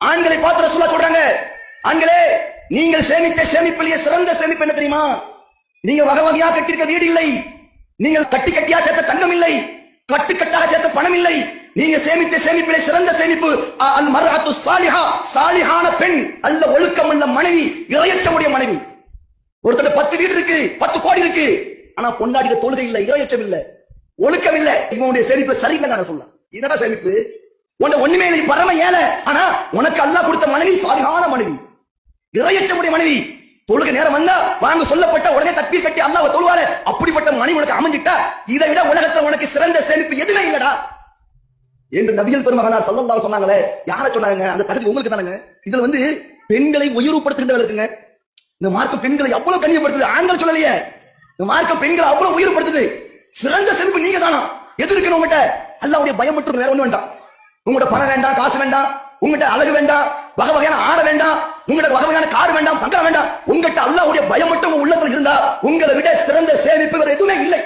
ஆண்களை பார்த்து ரசூலா சொல்றாங்க. ஆண்களே நீங்கள் சேமித்த சேமிப்பிலேயே சிறந்த சேமிப்பு என்ன தெரியுமா? நீங்க வகை வகையா கட்டிருக்க வீடு இல்லை. நீங்கள் கட்டி கட்டியா சேர்த்த தங்கம் இல்லை. கட்டு கட்டாக சேர்த்த பணம் இல்லை. நீங்க சேமித்த சேமிப்பிலே சிறந்த சேமிப்பு அ- அல் மர்அத்து சாலிஹா சாலிஹான பெண் அல்ல ஒழுக்கம் உள்ள மனைவி இறையச்சமுடைய மனைவி. ஒருத்தர் பத்து வீடு இருக்கு பத்து கோடி இருக்கு. ஆனா பொண்டாடிய தொழுகை இல்லை இறையச்சம் இல்லை. ஒழுக்கம் இல்லை. இவனுடைய சேமிப்பு சரியில்லை நான் சொல்லலாம் என்னடா சேமிப்பு? உன்னை ஒண்ணுமே இல்லை பரம ஏழை. ஆனா உனக்கு அல்லாஹ் கொடுத்த மனைவி சாலிஹான மனைவி. இறையச்சமுடைய மனைவி. தொழுக நேரம் வந்தா வாங்க சொல்லப்பட்ட உடனே தப்பீர் கட்டி அல்லாஹ் தொழுவாரு அப்படிப்பட்ட மனைவி உனக்கு அமைஞ்சிட்டா இதை விட உலகத்துல உனக்கு சிறந்த சேமிப்பு எதுவுமே இல்லடா. என்று நபிகள் பெருமகனார் சல்லல்லாஹு சொன்னாங்களே. யார சொன்னாங்க? அந்த தகுதி உங்களுக்கு தானங்க? இதுல வந்து பெண்களை உயர்வுபடுத்துகின்றவர் இருக்குங்க இந்த மார்க்க பெண்களை அவ்வளவு கண்ணியப்படுத்துது. ஆண்கள் சொல்லலையே. இந்த மார்க்க பெண்களை அவ்வளவு உயர்வுபடுத்துது சிறந்த செருப்பு நீங்க தானா எது இருக்கணும் உங்ககிட்ட அல்லாவுடைய பயம் மட்டும் வேற ஒண்ணு வேண்டாம். உங்கள்கிட்ட பணம் வேண்டாம் காசு வேண்டாம் உங்ககிட்ட அழகு வேண்டாம் வகை வகையான ஆடை வேண்டாம் உங்கள்ட்ட வகை வகையான காடு வேண்டாம் பங்கரம் வேண்டாம். உங்ககிட்ட அல்லாவுடைய பயம் மட்டும் உள்ளத்தில் இருந்தா உங்களை விட சிறந்த சேமிப்பு வேற எதுவுமே இல்லை.